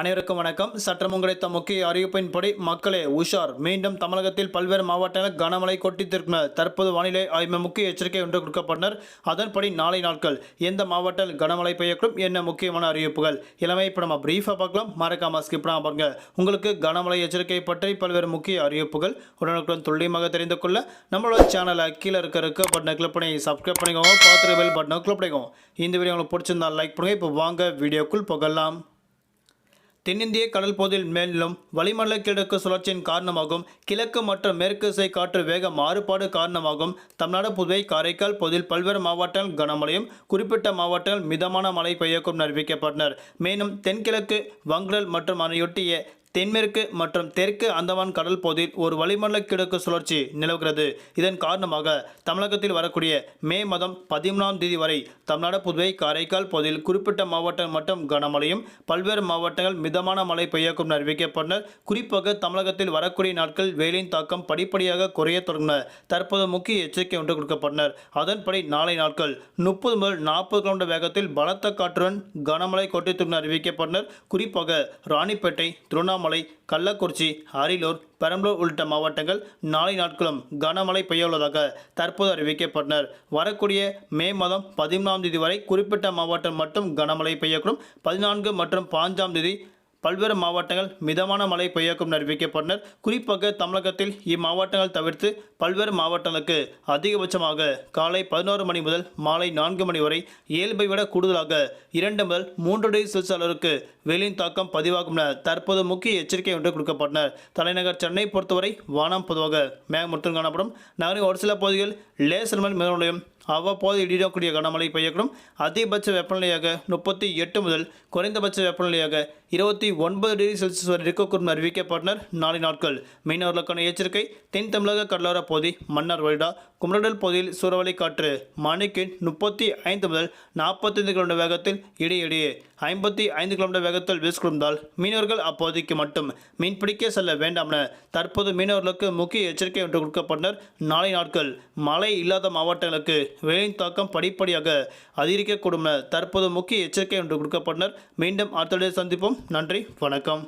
அனைவருக்கும் வணக்கம். சற்றமும் கிடைத்த முக்கிய அறிவிப்பின்படி மக்களே உஷார். மீண்டும் தமிழகத்தில் பல்வேறு மாவட்டங்களில் கனமழை கொட்டித்திருக்கிறது தற்போது வானிலை ஆய்வு முக்கிய எச்சரிக்கை ஒன்று கொடுக்கப்பட்டனர். அதன்படி நாளை நாட்கள் எந்த மாவட்டத்தில் கனமழை பெய்யக்கூடும்? என்ன முக்கியமான அறிவிப்புகள்? இளமை இப்போ நம்ம பிரீஃபாக பார்க்கலாம். மறக்காம ஸ்கிப் பாருங்க. உங்களுக்கு கனமழை எச்சரிக்கை பற்றி பல்வேறு முக்கிய அறிவிப்புகள் உடனுக்குடன் துல்லியமாக தெரிந்து கொள்ள நம்மளோட சேனலை கீழே இருக்க இருக்க பட்டனை கிளிக் பண்ணி சப்ஸ்கிரைப் பண்ணிக்கோங்க. பார்த்துட்டு பெல் பட்டனை கிளிக் பண்ணிக்கோங்க. இந்த வீடியோ உங்களுக்கு பிடிச்சிருந்தா லைக் பண்ணுங்கள் இப்போ வாங்க வீடியோக்குள் போகலாம். தென்னிந்திய கடல் பகுதியில் மேலும் வளிமண்டல கிழக்கு சுழற்சியின் காரணமாகவும் கிழக்கு மற்றும் மேற்கு திசை காற்று வேக மாறுபாடு காரணமாகவும் தமிழ்நாடு புதுவை காரைக்கால் பகுதியில் பல்வேறு மாவட்டங்கள் கனமழையும் குறிப்பிட்ட மாவட்டங்கள் மிதமான மழை பெய்யக்கும் அறிவிக்கப்பட்டனர். மேலும் தென்கிழக்கு வங்கடல் மற்றும் அதனையொட்டிய தென்மேற்கு மற்றும் தெற்கு அந்தமான் கடல் பகுதியில் ஒரு வளிமண்டல கிழக்கு சுழற்சி நிலவுகிறது. இதன் காரணமாக தமிழகத்தில் வரக்கூடிய மே மாதம் பதிமூணாம் தேதி வரை தமிழ்நாடு புதுவை காரைக்கால் பகுதியில் குறிப்பிட்ட மாவட்டங்கள் மட்டும் கனமழையும் பல்வேறு மாவட்டங்கள் மிதமான மழை பெய்யக்கும் அறிவிக்கப்பட்டனர். குறிப்பாக தமிழகத்தில் வரக்கூடிய நாட்கள் வெயிலின் தாக்கம் படிப்படியாக குறைய தொடங்கின. தற்போது முக்கிய எச்சரிக்கை ஒன்று கொடுக்கப்பட்டனர். அதன்படி நாளை நாட்கள் முப்பது முதல் நாற்பது கிலோமீட்டர் வேகத்தில் பலத்த காற்றுடன் கனமழை கொட்டித்துடன் அறிவிக்கப்பட்டனர். குறிப்பாக ராணிப்பேட்டை திருவண்ணாமலை கள்ளக்குறிச்சி அரியலூர் பெரம்பலூர் உள்ளிட்ட மாவட்டங்கள் நாளை நாட்களும் கனமழை பெய்ய உள்ளதாக தற்போது அறிவிக்கப்பட்டனர். வரக்கூடிய மே மாதம் பதிமூணாம் தேதி வரை குறிப்பிட்ட மாவட்டம் மட்டும் கனமழை பெய்யக்கூடும். பதினான்கு மற்றும் பாஞ்சாம் தேதி பல்வேறு மாவட்டங்கள் மிதமான மழை பெய்யக்கும் அறிவிக்கப்பட்டனர். குறிப்பாக தமிழகத்தில் இம்மாவட்டங்கள் தவிர்த்து பல்வேறு மாவட்டங்களுக்கு அதிகபட்சமாக காலை பதினோரு மணி முதல் மாலை நான்கு மணி வரை இயல்பை விட கூடுதலாக இரண்டு முதல் மூன்று டிகிரி செல்சியஸ் அளவிற்கு வெயிலின் தாக்கம் பதிவாகும் என தற்போது முக்கிய எச்சரிக்கை ஒன்று கொடுக்கப்பட்டனர். தலைநகர் சென்னை பொறுத்தவரை வானம் பொதுவாக மேகமூர்த்தம் காணப்படும். நகரின் ஒரு சில பகுதிகள் லேசர் மணி மிதமலையும் அவ்வப்போது இடிடக்கூடிய கனமழை பெய்யக்கூடும். அதிகபட்ச வெப்பநிலையாக முப்பத்தி எட்டு முதல் குறைந்தபட்ச வெப்பநிலையாக இருபத்தி ஒன்பது டிகிரி செல்சியஸ் வரை இருக்கக்கூடும் அறிவிக்கப்பட்டனர் நாளை நாட்கள். மீனவர்களுக்கான எச்சரிக்கை தென் தமிழக கடலோர பகுதி மன்னார் வருடா குமரடல் பகுதியில் சூறாவளி காற்று மணிக்கு முப்பத்தி ஐந்து முதல் நாற்பத்தைந்து கிலோமீட்டர் வேகத்தில் இடையிடையே. ஐம்பத்தி ஐந்து கிலோமீட்டர் வேகத்தில் வீசிக்கொண்டால் மீனவர்கள் அப்போதைக்கு மட்டும் மீன்பிடிக்க செல்ல வேண்டாம் என தற்போது மீனவர்களுக்கு முக்கிய எச்சரிக்கை ஒன்று கொடுக்கப்பட்டனர். நாளை நாட்கள் மழை இல்லாத மாவட்டங்களுக்கு வெயிலின் தாக்கம் படிப்படியாக அதிகரிக்கக்கூடும் என தற்போது முக்கிய எச்சரிக்கை ஒன்று கொடுக்கப்பட்டனர். மீண்டும் அடுத்த சந்திப்போம். நன்றி வணக்கம்.